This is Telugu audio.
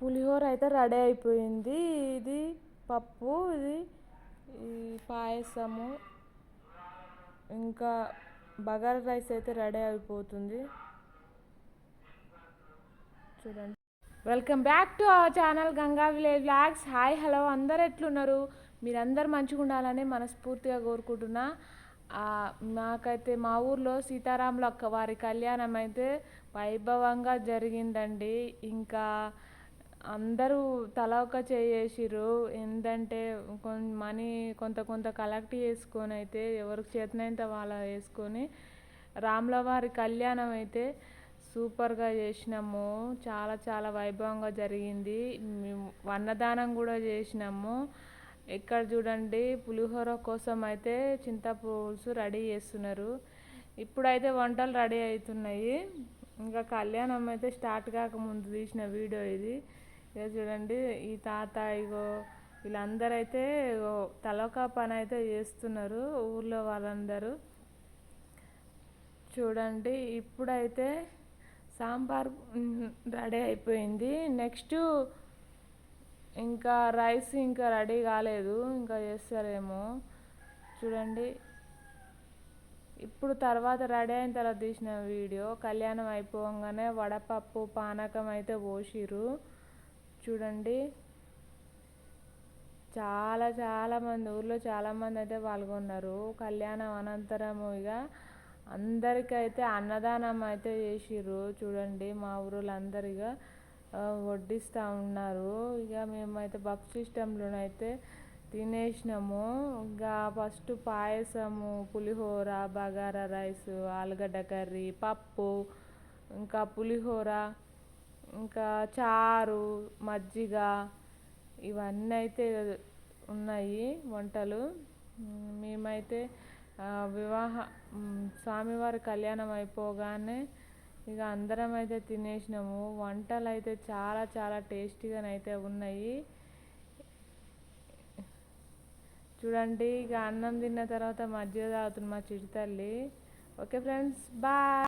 పులిహోర అయితే రెడీ అయిపోయింది. ఇది పప్పు ఇది ఈ పాయసము. ఇంకా బగారా రైస్ అయితే రెడీ అయిపోతుంది. చూడండి. Welcome back to our channel Ganga village vlogs hi hello అందరు ఎట్లున్నారు? మీరందరు మంచిగా ఉండాలని మనస్ఫూర్తిగా కోరుకుంటున్నా. ఆ, నాకైతే మా ఊర్లో సీతారాముల అక్క వారి కళ్యాణం అయితే వైభవంగా జరిగిందండి. ఇంకా అందరూ తల ఒక చేసిర్రు ఏంటంటే కొన్ మనీ కొంత కొంత కలెక్ట్ చేసుకొని అయితే ఎవరికి చేతనైతే వాళ్ళ వేసుకొని రాములవారి కళ్యాణం అయితే సూపర్గా చేసినాము. చాలా చాలా వైభవంగా జరిగింది. మేము అన్నదానం కూడా చేసినాము. ఇక్కడ చూడండి పులిహోర కోసం అయితే చింతపులుసు రెడీ చేస్తున్నారు. ఇప్పుడైతే వంటలు రెడీ అవుతున్నాయి. ఇంకా కళ్యాణం అయితే స్టార్ట్ కాకముందు తీసిన వీడియో ఇది. ఇక చూడండి ఈ తాత ఇగో వీళ్ళందరూ అయితే ఇగో తలొక పని అయితే చేస్తున్నారు ఊర్లో వాళ్ళందరూ. చూడండి ఇప్పుడైతే సాంబార్ రెడీ అయిపోయింది. నెక్స్ట్ ఇంకా రైస్ ఇంకా రెడీ కాలేదు ఇంకా చేస్తారేమో. చూడండి ఇప్పుడు తర్వాత రెడీ అయిన తర్వాత తీసిన వీడియో కళ్యాణం అయిపోగానే వడపప్పు పానకం అయితే పోసిరు చూడండి. చాలా చాలా మంది ఊర్లో చాలా మంది అయితే పాల్గొన్నారు. కళ్యాణం అనంతరం ఇక అందరికైతే అన్నదానం అయితే చేసిర్రు. చూడండి మా ఊరిలో అందరిగా వడ్డిస్తూ ఉన్నారు. ఇక మేమైతే బఫ్ సిస్టంలోనైతే తినేసినాము. ఇంకా ఫస్ట్ పాయసము పులిహోర బగారా రైస్ ఆలుగడ్డ కర్రీ పప్పు ఇంకా పులిహోర ఇంకా చారు మజ్జిగ ఇవన్నీ అయితే ఉన్నాయి వంటలు. మేమైతే వివాహ స్వామివారి కళ్యాణం అయిపోగానే ఇక అందరం అయితే తినేసినాము. వంటలు అయితే చాలా చాలా టేస్టీగానైతే ఉన్నాయి. చూడండి ఇక అన్నం తిన్న తర్వాత మజ్జిగ తాగుతుంది మా చిటితల్లి ఓకే ఫ్రెండ్స్ బాయ్!